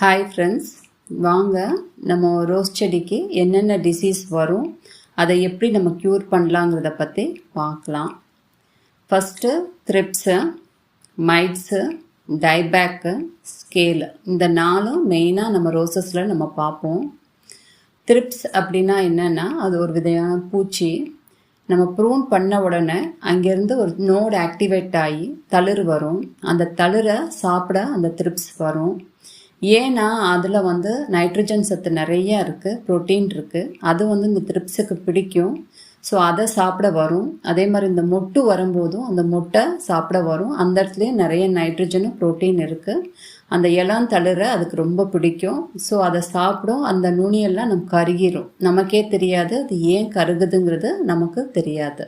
Hi friends வாங்க நம்ம rose செடிக்கு என்னென்ன டிசீஸ் வரும் அதை எப்படி நம்ம க்யூர் பண்ணலாங்கிறத பற்றி பார்க்கலாம். First thrips mites dieback scale இந்த நாலும் மெயினாக நம்ம ரோசஸில் நம்ம பார்ப்போம். த்ரிப்ஸ் அப்படின்னா என்னென்னா அது ஒரு விதையான பூச்சி. நம்ம ப்ரூன் பண்ண உடனே அங்கேருந்து ஒரு நோடு ஆக்டிவேட் ஆகி தளிர் வரும். அந்த தளிரை சாப்பிட அந்த த்ரிப்ஸ் வரும். ஏன்னா அதில் வந்து நைட்ரஜன் சத்து நிறைய இருக்குது ப்ரோட்டீன் இருக்குது அது வந்து இந்த த்ரிப்ஸுக்கு பிடிக்கும். ஸோ அதை சாப்பிட வரும். அதே மாதிரி இந்த மொட்டு வரும்போதும் அந்த மொட்டை சாப்பிட வரும். அந்த இடத்துலையும் நிறைய நைட்ரஜனும் ப்ரோட்டீன் இருக்குது அந்த இளம் தளிர அதுக்கு ரொம்ப பிடிக்கும். ஸோ அதை சாப்பிடும். அந்த நுனியெல்லாம் நமக்கு கருகிரும். நமக்கே தெரியாது. அது ஏன் கருகுதுங்கிறது நமக்கு தெரியாது.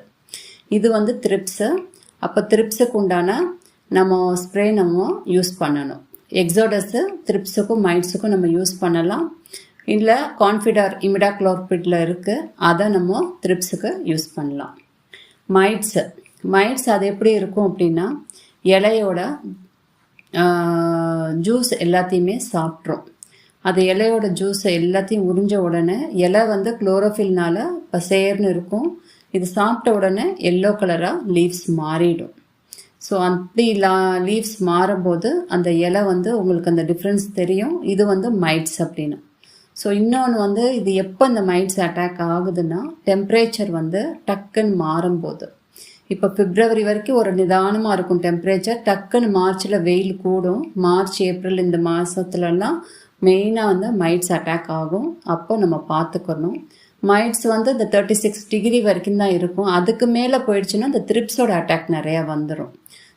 இது வந்து த்ரிப்ஸு அப்போ த்ரிப்ஸுக்கு உண்டான நம்ம ஸ்ப்ரே நம்ம யூஸ் பண்ணணும். எக்ஸோடஸு த்ரிப்ஸுக்கும் மைட்ஸுக்கும் நம்ம யூஸ் பண்ணலாம். இல்லை கான்ஃபிடார் இமிடாக்ளோர்பிட்டில் இருக்குது அதை நம்ம த்ரிப்ஸுக்கு யூஸ் பண்ணலாம். மைட்ஸு மைட்ஸ் அது எப்படி இருக்கும் அப்படின்னா இலையோட ஜூஸ் எல்லாத்தையுமே சாப்பிட்ரும். அது இலையோட ஜூஸை எல்லாத்தையும் உறிஞ்ச உடனே இலை வந்து குளோரோஃபில்னால பசேர்னு இருக்கும். இது சாப்பிட்ட உடனே எல்லோ கலராக லீவ்ஸ் மாறிடும். ஸோ அப்படி லா லீவ்ஸ் மாறும்போது அந்த இலை வந்து உங்களுக்கு அந்த டிஃப்ரென்ஸ் தெரியும். இது வந்து மைட்ஸ் அப்படின்னு. ஸோ இன்னொன்று வந்து இது எப்போ இந்த மைட்ஸ் அட்டாக் ஆகுதுன்னா டெம்ப்ரேச்சர் வந்து டக்குன்னு மாறும்போது. இப்போ பிப்ரவரி வரைக்கும் ஒரு நிதானமாக இருக்கும் டெம்ப்ரேச்சர் டக்குன்னு மார்ச்சில் வெயில் கூடும். மார்ச் ஏப்ரல் இந்த மாதத்துலலாம் மெயினாக வந்து மைட்ஸ் அட்டாக் ஆகும். அப்போ நம்ம பார்த்துக்கணும். மைட்ஸ் வந்து இந்த தேர்ட்டி சிக்ஸ் டிகிரி வரைக்கும் தான் இருக்கும். அதுக்கு மேலே போயிடுச்சுன்னா இந்த த்ரிப்ஸோட அட்டாக் நிறையா வந்துடும்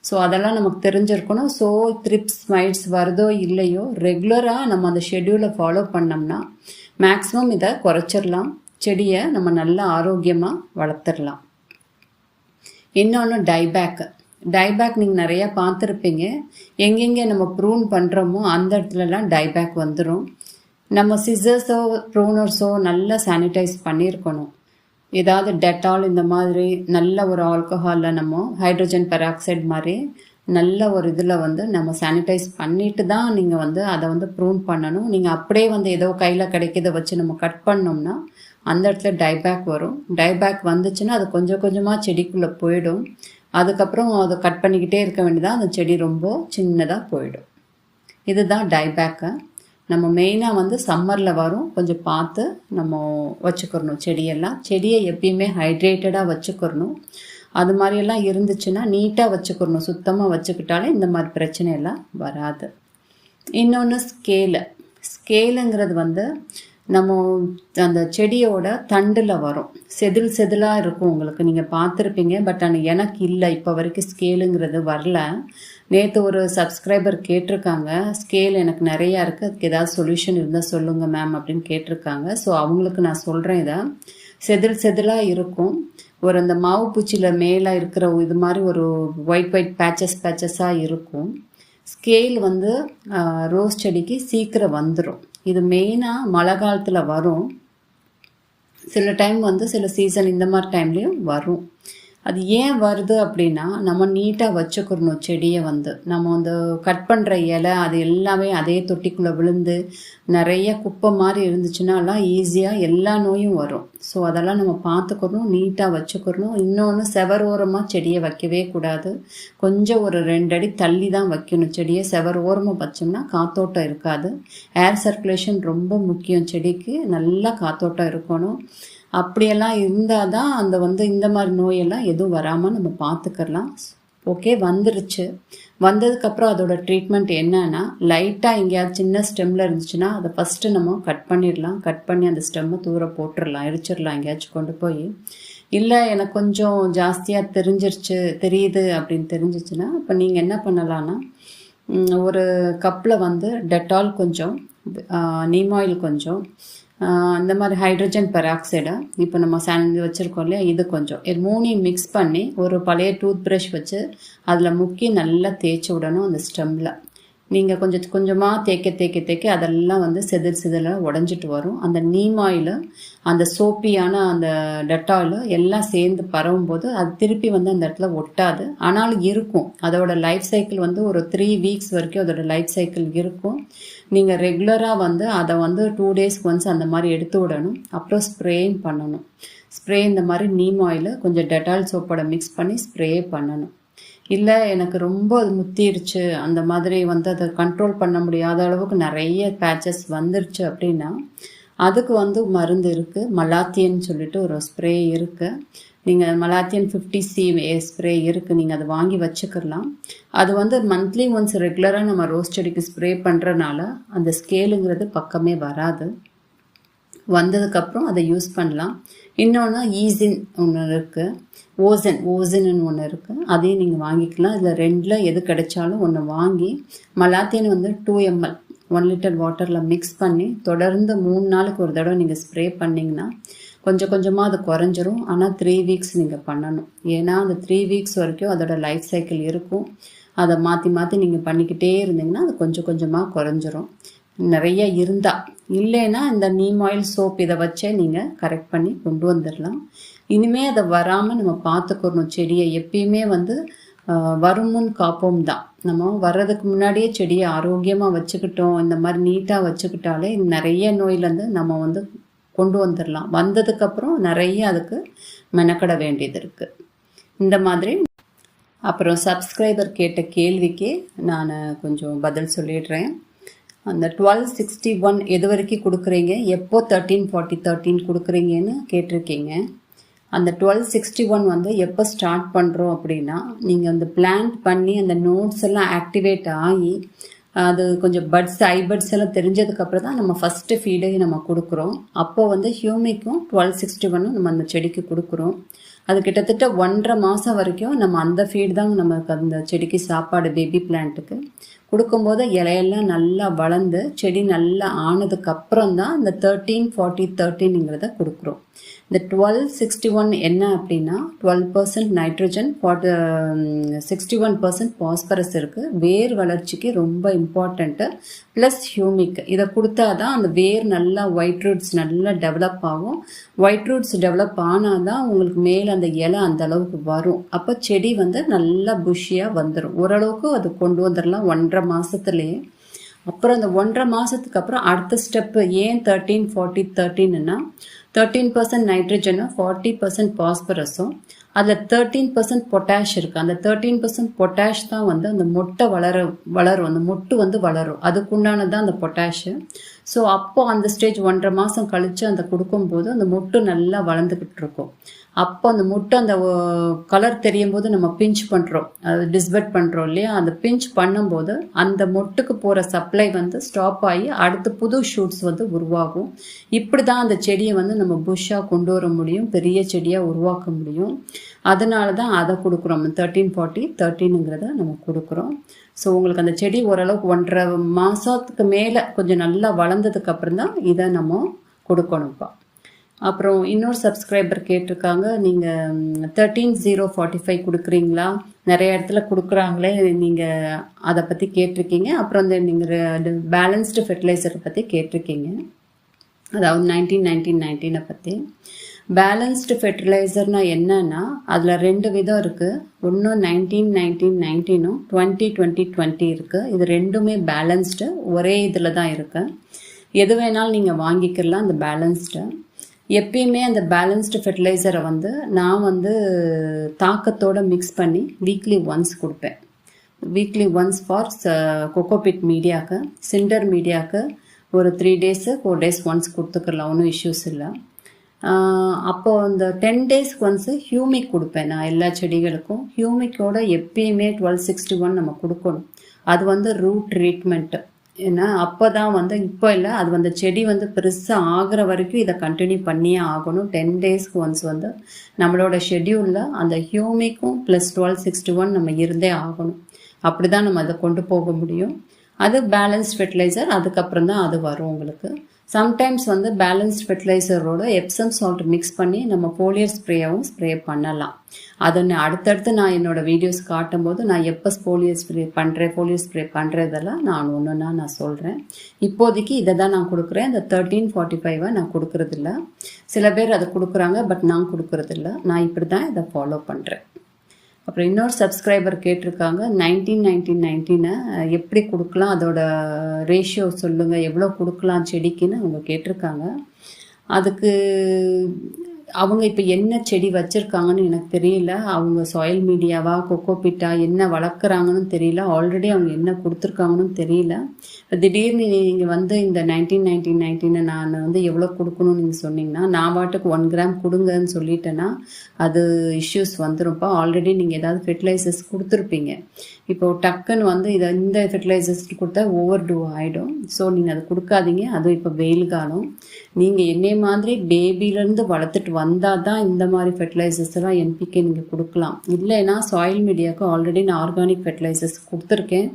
ஸோ அதெல்லாம் நமக்கு தெரிஞ்சிருக்கணும். ஸோ த்ரிப்ஸ் மைட்ஸ் வருதோ இல்லையோ ரெகுலராக நம்ம அந்த ஷெட்யூலை ஃபாலோ பண்ணோம்னா மேக்ஸிமம் இதை குறைச்சிடலாம். செடியை நம்ம நல்லா ஆரோக்கியமாக வளர்த்துடலாம். இன்னொன்று டைபேக் டைபேக் நீங்கள் நிறையா பார்த்துருப்பீங்க. எங்கெங்கே நம்ம ப்ரூன் பண்ணுறோமோ அந்த இடத்துலலாம் டைபேக் வந்துடும் நம்ம சிசர்ஸோ ப்ரூனர்ஸோ நல்லா சானிடைஸ் பண்ணியிருக்கணும் ஏதாவது டெட்டால் இந்த மாதிரி நல்ல ஒரு ஆல்கஹாலில் நம்ம ஹைட்ரஜன் பெராக்சைடு மாதிரி நல்ல ஒரு இதில் வந்து நம்ம சானிடைஸ் பண்ணிட்டு தான் நீங்கள் வந்து அதை வந்து ப்ரூன் பண்ணணும். நீங்கள் அப்படியே வந்து ஏதோ கையில் கிடைக்கிறத வச்சு நம்ம கட் பண்ணோம்னா அந்த இடத்துல டைபேக் வரும். டைபேக் வந்துச்சுன்னா அது கொஞ்சம் கொஞ்சமாக செடிக்குள்ளே போயிடும். அதுக்கப்புறம் அதை கட் பண்ணிக்கிட்டே இருக்க வேண்டியதாக அந்த செடி ரொம்ப சின்னதாக போயிடும். இதுதான் டைபேக்கு நம்ம மெயினாக வந்து சம்மரில் வரும். கொஞ்சம் பார்த்து நம்ம வச்சுக்கிறணும் செடியெல்லாம். செடியை எப்பயுமே ஹைட்ரேட்டடாக வச்சுக்கிறணும். அது மாதிரியெல்லாம் இருந்துச்சுன்னா நீட்டாக வச்சுக்கிறணும். சுத்தமாக வச்சுக்கிட்டாலே இந்த மாதிரி பிரச்சனையெல்லாம் வராது. இன்னொன்று ஸ்கேலு ஸ்கேலுங்கிறது வந்து நம்ம அந்த செடியோட தண்டில் வரும். செதில் செதிலாக இருக்கும் உங்களுக்கு. நீங்கள் பார்த்துருப்பீங்க. பட் ஆனால் எனக்கு இல்லை. இப்போ வரைக்கும் ஸ்கேலுங்கிறது வரல. நேற்று ஒரு சப்ஸ்கிரைபர் கேட்டிருக்காங்க. ஸ்கேல் எனக்கு நிறையா இருக்குது அதுக்கு ஏதாவது சொல்யூஷன் இருந்தால் சொல்லுங்கள் மேம் அப்படின்னு கேட்டிருக்காங்க. ஸோ அவங்களுக்கு நான் சொல்கிறேன் இதை. செதில் செதிலாக இருக்கும். ஒரு அந்த மாவு பூச்சியில் மேலே இருக்கிற இது மாதிரி ஒரு ஒயிட் ஒயிட் பேச்சஸ் பேச்சஸாக இருக்கும். ஸ்கேல் வந்து ரோஸ் செடிக்கு சீக்கிரம் வந்துடும் இது மெயினாக மழை காலத்தில் வரும். சில டைம் வந்து சில சீசன் இந்த மாதிரி டைம்லேயும் வரும். அது ஏன் வருது அப்படின்னா நம்ம நீட்டாக வச்சுக்கிறணும் செடியை வந்து. நம்ம வந்து கட் பண்ணுற இலை அது எல்லாமே அதே தொட்டிக்குள்ளே விழுந்து நிறைய குப்பை மாதிரி இருந்துச்சுன்னாலாம் ஈஸியாக எல்லா நோயும் வரும். ஸோ அதெல்லாம் நம்ம பார்த்துக்கணும் நீட்டாக வச்சுக்கிறணும். இன்னொன்று செவர் ஓரமாக செடியை வைக்கவே கூடாது. கொஞ்சம் ஒரு ரெண்டு அடி தள்ளி தான் வைக்கணும் செடியை. செவர் ஓரமாக வச்சோம்னா காத்தோட்டம் இருக்காது. ஏர் சர்க்குலேஷன் ரொம்ப முக்கியம் செடிக்கு. நல்லா காத்தோட்டம் இருக்கணும். அப்படியெல்லாம் இருந்தால் தான் அந்த வந்து இந்த மாதிரி நோயெல்லாம் எதுவும் வராமல் நம்ம பார்த்துக்கலாம் ஓகே வந்துருச்சு. வந்ததுக்கப்புறம் அதோட ட்ரீட்மெண்ட் என்னன்னா லைட்டாக எங்கேயாவது சின்ன ஸ்டெம்மில் இருந்துச்சுன்னா அதை ஃபஸ்ட்டு நம்ம கட் பண்ணிடலாம். கட் பண்ணி அந்த ஸ்டெம்மை தூர போட்டுடலாம். எரிச்சிடலாம் எங்கேயாச்சும் கொண்டு போய். இல்லை எனக்கு கொஞ்சம் ஜாஸ்தியாக தெரிஞ்சிருச்சு தெரியுது அப்படின்னு தெரிஞ்சிச்சுன்னா இப்போ நீங்கள் என்ன பண்ணலான்னா ஒரு கப்பில் வந்து டெட்டால் கொஞ்சம் நீம் ஆயில் கொஞ்சம் இந்த மாதிரி ஹைட்ரஜன் பெராக்சைடை இப்போ நம்ம சாண்ட் வச்சுருக்கோம் இல்லையா? இது கொஞ்சம். இது மூணையும் மிக்ஸ் பண்ணி ஒரு பழைய டூத் ப்ரஷ் வச்சு அதில் முக்கி நல்லா தேய்ச்சி விடணும் அந்த ஸ்டெம்மில் நீங்கள் கொஞ்சம் கொஞ்சமாக தேய்க்க தேய்க்க தேய்க்க அதெல்லாம் வந்து செதில் செதிலாக உடஞ்சிட்டு வரும். அந்த நீம் அந்த சோப்பியான அந்த டெட்டாயில் எல்லாம் சேர்ந்து பரவும் போது அது திருப்பி வந்து அந்த இடத்துல ஒட்டாது. ஆனாலும் இருக்கும். அதோட லைஃப் சைக்கிள் வந்து ஒரு த்ரீ வீக்ஸ் வரைக்கும் அதோட லைஃப் சைக்கிள் இருக்கும். நீங்கள் ரெகுலராக வந்து அதை வந்து டூ டேஸ்க்கு ஒன்ஸ் அந்த மாதிரி எடுத்து விடணும். அப்புறம் ஸ்ப்ரேயும் பண்ணணும். ஸ்ப்ரே இந்த மாதிரி நீம் ஆயில் கொஞ்சம் டெட்டால் சோப்போட மிக்ஸ் பண்ணி ஸ்ப்ரே பண்ணணும். இல்லை எனக்கு ரொம்ப அது முத்திருச்சு. அந்த மாதிரி வந்து அதை கண்ட்ரோல் பண்ண முடியாத அளவுக்கு நிறைய பேச்சஸ் வந்துருச்சு அப்படின்னா அதுக்கு வந்து மருந்து இருக்குது மலாத்தியன்னு சொல்லிட்டு ஒரு ஸ்ப்ரே இருக்குது நீங்கள் மலாத்தியன் ஃபிஃப்டி சி ஸ்ப்ரே இருக்குது நீங்கள் அதை வாங்கி வச்சுக்கலாம். அது வந்து மந்த்லி ஒன்ஸ் ரெகுலராக நம்ம ரோஸ் செடிக்கு ஸ்ப்ரே பண்ணுறனால அந்த ஸ்கேலுங்கிறது பக்கமே வராது. வந்ததுக்கப்புறம் அதை யூஸ் பண்ணலாம். இன்னொன்று ஈஸின் ஒன்று இருக்குது ஓசன் ஓசன்னு ஒன்று இருக்குது அதையும் நீங்கள் வாங்கிக்கலாம். இதில் ரெண்டில் எது கிடைச்சாலும் ஒன்று வாங்கி மலாத்தியன் வந்து டூ எம்எல் ஒன் லிட்டர் வாட்டரில் மிக்ஸ் பண்ணி தொடர்ந்து மூணு நாளுக்கு ஒரு தடவை நீங்கள் ஸ்ப்ரே பண்ணிங்கன்னா கொஞ்சம் கொஞ்சமாக அது குறைஞ்சிரும். ஆனால் த்ரீ வீக்ஸ் நீங்கள் பண்ணணும். ஏன்னா அந்த த்ரீ வீக்ஸ் வரைக்கும் அதோட லைஃப் சைக்கிள் இருக்கும். அதை மாற்றி மாற்றி நீங்கள் பண்ணிக்கிட்டே இருந்தீங்கன்னா அது கொஞ்சம் கொஞ்சமாக குறைஞ்சிரும். நிறைய இருந்தால் இல்லைன்னா இந்த நீம் ஆயில் சோப் இதை வச்சே நீங்கள் கரெக்ட் பண்ணி கொண்டு வந்துடலாம். இனிமேல் அதை வராமல் நம்ம பார்த்துக்கணும். செடியை எப்பயுமே வந்து வருமுன் காப்போம் தான். நம்ம வர்றதுக்கு முன்னாடியே செடியை ஆரோக்கியமாக வச்சுக்கிட்டோம். இந்த மாதிரி நீட்டாக வச்சுக்கிட்டாலே நிறைய நோயிலேருந்து நம்ம வந்து கொண்டு வந்துடலாம். வந்ததுக்கப்புறம் நிறைய அதுக்கு மெனக்கட வேண்டியது இருக்குது இந்த மாதிரி. அப்புறம் சப்ஸ்கிரைபர் கேட்ட கேள்விக்கே நான் கொஞ்சம் பதில் சொல்லிடுறேன். அந்த டுவெல் சிக்ஸ்டி ஒன் எது வரைக்கும் கொடுக்குறீங்க? எப்போ தேர்ட்டீன் ஃபார்ட்டி தேர்ட்டின் கொடுக்குறீங்கன்னு கேட்டிருக்கீங்க. அந்த டுவெல் சிக்ஸ்டி ஒன் வந்து எப்போ ஸ்டார்ட் பண்ணுறோம் அப்படின்னா நீங்கள் அந்த பிளான் பண்ணி அந்த நோட்ஸ் எல்லாம் ஆக்டிவேட் ஆகி அது கொஞ்சம் பட்ஸ் ஐ பட்ஸ் எல்லாம் தெரிஞ்சதுக்கப்புறம் தான் நம்ம ஃபஸ்ட்டு ஃபீடே நம்ம கொடுக்குறோம். அப்போது வந்து ஹியூமிக்கும் டுவெல் சிக்ஸ்டி ஒன்னும் நம்ம அந்த செடிக்கு கொடுக்குறோம். அது கிட்டத்தட்ட ஒன்றரை மாதம் வரைக்கும் நம்ம அந்த ஃபீட் தான் நமக்கு அந்த செடிக்கு சாப்பாடு பேபி பிளான்ட்டுக்கு கொடுக்கும்போது இலையெல்லாம் நல்லா வளர்ந்து செடி நல்லா ஆனதுக்கப்புறம் தான் இந்த தேர்ட்டீன் ஃபார்ட்டி தேர்ட்டீனுங்கிறத கொடுக்குறோம். இந்த டுவெல் சிக்ஸ்டி ஒன் என்ன அப்படின்னா twelve percent nitrogen forty sixty one percent phosphorus இருக்குது வேர் வளர்ச்சிக்கு ரொம்ப இம்பார்ட்டண்ட்டு ப்ளஸ் ஹியூமிக். இதை கொடுத்தா தான் அந்த வேர் நல்லா ஒயிட் ரூட்ஸ் நல்லா டெவலப் ஆகும். ஒயிட் ரூட்ஸ் டெவலப் ஆனால் தான் உங்களுக்கு மேலே அந்த இலை அந்த அளவுக்கு வரும். அப்போ செடி வந்து நல்லா புஷியாக வந்துடும் ஓரளவுக்கு அது கொண்டு வந்துடலாம் ஒன்றரை மாதத்துலேயே அப்புறம் அந்த ஒன்றரை மாதத்துக்கு அப்புறம் அடுத்த ஸ்டெப்பு ஏன் தேர்ட்டீன் ஃபார்ட்டி தேர்ட்டின்னா தேர்ட்டீன் பர்சன்ட் நைட்ரஜனும் ஃபார்ட்டி பர்சன்ட் பாஸ்பரஸும் அதில் தேர்ட்டீன் பர்சன்ட் பொட்டாஷ் இருக்குது அந்த தேர்ட்டீன் பர்சன்ட் பொட்டாஷ் தான் வந்து அந்த மொட்டை வளர வளரும். அந்த மொட்டு வந்து வளரும். அதுக்குண்டானது தான் அந்த பொட்டாஷு ஸோ அப்போது அந்த ஸ்டேஜ் ஒன்றரை மாதம் கழித்து அந்த கொடுக்கும்போது அந்த மொட்டு நல்லா வளர்ந்துக்கிட்டு இருக்கும். அப்போ அந்த முட்டை அந்த கலர் தெரியும் போது நம்ம பிஞ்ச் பண்ணுறோம் அது டிஸ்பெட் பண்ணுறோம் இல்லையா? அந்த பிஞ்ச் பண்ணும்போது அந்த மொட்டுக்கு போகிற சப்ளை வந்து ஸ்டாப் ஆகி அடுத்து புது ஷூட்ஸ் வந்து உருவாகும். இப்படி தான் அந்த செடியை வந்து நம்ம புஷ்ஷாக கொண்டு வர முடியும். பெரிய செடியாக உருவாக்க முடியும். அதனால தான் அதை கொடுக்குறோம். தேர்ட்டீன் ஃபார்ட்டி தேர்ட்டீனுங்கிறத நம்ம கொடுக்குறோம். ஸோ உங்களுக்கு அந்த செடி ஓரளவுக்கு ஒன்றரை மாதத்துக்கு மேலே கொஞ்சம் நல்லா வளர்ந்ததுக்கு அப்புறம் தான் இதை நம்ம கொடுக்கணும்ப்பா. அப்புறம் இன்னொரு சப்ஸ்கிரைபர் கேட்டிருக்காங்க. நீங்கள் தேர்ட்டீன் ஜீரோ ஃபார்ட்டி ஃபைவ் கொடுக்குறீங்களா? நிறைய இடத்துல கொடுக்குறாங்களே நீங்கள் அதை பற்றி கேட்டிருக்கீங்க. அப்புறம் இந்த நீங்கள் பேலன்ஸ்டு ஃபெர்டிலைசரை பற்றி கேட்டிருக்கீங்க. அதாவது நைன்டீன் நைன்டீன் நைன்டீனை பற்றி பேலன்ஸ்டு ஃபெர்டிலைசர்னால் என்னன்னா அதில் ரெண்டு விதம் இருக்குது ஒன்று நைன்டீன் நைன்டீன் நைன்டீனும் டுவெண்ட்டி டுவெண்ட்டி டுவெண்ட்டி இருக்குது இது ரெண்டுமே பேலன்ஸ்டு ஒரே இதில் தான் இருக்குது எது வேணாலும் நீங்கள் வாங்கிக்கலாம் அந்த பேலன்ஸ்டு எப்பயுமே அந்த பேலன்ஸ்டு ஃபெர்டிலைசரை வந்து நான் வந்து தாக்கத்தோடு மிக்ஸ் பண்ணி வீக்லி ஒன்ஸ் கொடுப்பேன். வீக்லி ஒன்ஸ் ஃபார் கொக்கோபிட் மீடியாவுக்கு சிண்டர் மீடியாவுக்கு ஒரு three days four days once கொடுத்துக்கலாம் ஒன்றும் இஷ்யூஸ் இல்லை. அப்போது அந்த டென் டேஸ்க்கு ஒன்ஸு ஹியூமிக் கொடுப்பேன் நான் எல்லா செடிகளுக்கும். ஹியூமிக்கோட எப்பயுமே டுவெல் சிக்ஸ்டி ஒன் நம்ம கொடுக்கணும். அது வந்து ரூட் ட்ரீட்மெண்ட்டு ஏன்னா அப்போ தான் வந்து இப்போ இல்லை அது வந்து செடி வந்து பெருசாக ஆகிற வரைக்கும் இதை கண்டினியூ பண்ணியே ஆகணும். டென் டேஸ்க்கு ஒன்ஸ் வந்து நம்மளோட ஷெட்யூலில் அந்த ஹியூமிக்கும் ப்ளஸ் டுவெல் சிக்ஸ்டி ஒன் நம்ம இருந்தே ஆகணும். அப்படி தான் நம்ம அதை கொண்டு போக முடியும். அது பேலன்ஸ் ஃபெர்டிலைசர் அதுக்கப்புறம் தான் அது வரும் உங்களுக்கு. சம்டைம்ஸ் வந்து பேலன்ஸ் ஃபெர்டிலைசரோட எப்சம் சால்ட் மிக்ஸ் பண்ணி நம்ம போலியர் ஸ்ப்ரேயாகவும் ஸ்ப்ரே பண்ணலாம். அதை நான் அடுத்தடுத்து நான் என்னோட வீடியோஸ் காட்டும்போது நான் எப்போ போலியர் ஸ்ப்ரே பண்ணுறேன் போலியர் ஸ்ப்ரே பண்ணுறதெல்லாம் நான் ஒன்று நான் சொல்கிறேன் இப்போதைக்கு இதை தான் நான் கொடுக்குறேன். இந்த தேர்ட்டீன் ஃபார்ட்டி ஃபைவை நான் கொடுக்குறதில்ல. சில பேர் அதை கொடுக்குறாங்க பட் நான் கொடுக்குறதில்ல. நான் இப்படி தான் இதை ஃபாலோ பண்ணுறேன் அப்புறம் இன்னொரு சப்ஸ்கிரைபர் கேட்டிருக்காங்க நைன்டீன் நைன்டீன் நைன்டீனை எப்படி கொடுக்கலாம் அதோட ரேஷியோ சொல்லுங்கள் எவ்வளோ கொடுக்கலாம் செடிக்குன்னு அவங்க கேட்டிருக்காங்க. அதுக்கு அவங்க இப்போ என்ன செடி வச்சுருக்காங்கன்னு எனக்கு தெரியல. அவங்க சாயில் மீடியாவா கொக்கோபிட்டா என்ன வளர்க்குறாங்கன்னு தெரியல. ஆல்ரெடி அவங்க என்ன கொடுத்துருக்காங்கன்னு தெரியல. இப்போ திடீர்னு நீங்கள் வந்து இந்த நைன்டீன் நைன்டீன் நைன்டீனை நான் வந்து எவ்வளோ கொடுக்கணும்னு நீங்கள் சொன்னீங்கன்னா நான் பாட்டுக்கு ஒன் கிராம் கொடுங்கன்னு சொல்லிட்டேன்னா அது இஷ்யூஸ் வந்துரும்ப்பா ஆல்ரெடி நீங்கள் ஏதாவது ஃபெர்டிலைசர்ஸ் கொடுத்துருப்பீங்க. இப்போ டக்குன்னு வந்து இதை இந்த ஃபெர்டிலைசர்ஸ் கொடுத்தா ஓவர் டூ ஆகிடும் ஸோ நீங்கள் அதை கொடுக்காதீங்க. அதுவும் இப்போ வெயில் காலம். நீங்கள் என்ன மாதிரி பேபிலேருந்து வளர்த்துட்டு வந்தால் தான் இந்த மாதிரி ஃபெர்டிலைசர்ஸ் எல்லாம் என்பிகே நீங்கள் கொடுக்கலாம். இல்லைன்னா சாயில் மீடியாவுக்கு ஆல்ரெடி நான் ஆர்கானிக் ஃபெர்டிலைசர்ஸ் கொடுத்துருக்கேன்.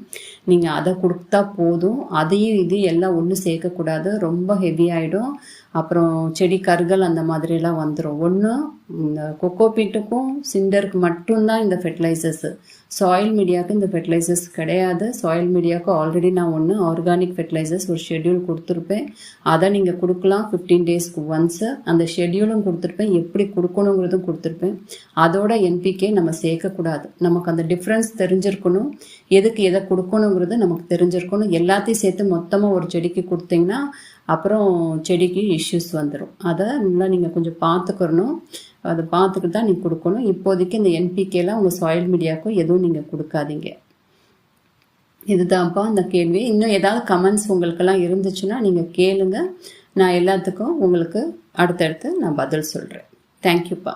நீங்கள் அதை கொடுத்தா போதும். அதையும் இது எல்லாம் ஒன்றும் சேர்க்கக்கூடாது. ரொம்ப ஹெவி ஆகிடும் அப்புறம் செடி கருகள் அந்த மாதிரிலாம் வந்துடும் ஒன்று இந்த கொக்கோபீட்டுக்கும் சிண்டருக்கு மட்டும்தான் இந்த ஃபெர்டிலைசர்ஸு சாயில் மீடியாவுக்கு இந்த ஃபெர்டிலைசர்ஸ் கிடையாது. சாயில் மீடியாவுக்கு ஆல்ரெடி நான் ஒன்று ஆர்கானிக் ஃபெர்டிலைசர்ஸ் ஒரு ஷெட்யூல் கொடுத்துருப்பேன். அதை நீங்கள் கொடுக்கலாம் ஃபிஃப்டீன் டேஸ்க்கு ஒன்ஸு அந்த ஷெட்யூலும் கொடுத்துருப்பேன். எப்படி கொடுக்கணுங்கிறதும் கொடுத்துருப்பேன். அதோட என்பிகே நம்ம சேர்க்கக்கூடாது. நமக்கு அந்த டிஃப்ரென்ஸ் தெரிஞ்சிருக்கணும். எதுக்கு எதை கொடுக்கணுங்கிறது நமக்கு தெரிஞ்சிருக்கணும். எல்லாத்தையும் சேர்த்து மொத்தமாக ஒரு செடிக்கு கொடுத்தீங்கன்னா அப்புறம் செடிக்கு இஷ்யூஸ் வந்துடும் அதை நல்லா நீங்கள் கொஞ்சம் பார்த்துக்கிறணும். அதை பார்த்துக்கிட்டு தான் நீங்கள் கொடுக்கணும். இப்போதைக்கு இந்த என்பிகேலாம் உங்கள் சாயில் மீடியாவுக்கும் எதுவும் நீங்கள் கொடுக்காதீங்க. இதுதான்ப்பா அந்த கேள்வி. இன்னும் ஏதாவது கமெண்ட்ஸ் உங்களுக்கெல்லாம் இருந்துச்சுன்னா நீங்கள் கேளுங்க. நான் எல்லாத்துக்கும் உங்களுக்கு அடுத்தடுத்து நான் பதில் சொல்கிறேன் தேங்க்யூப்பா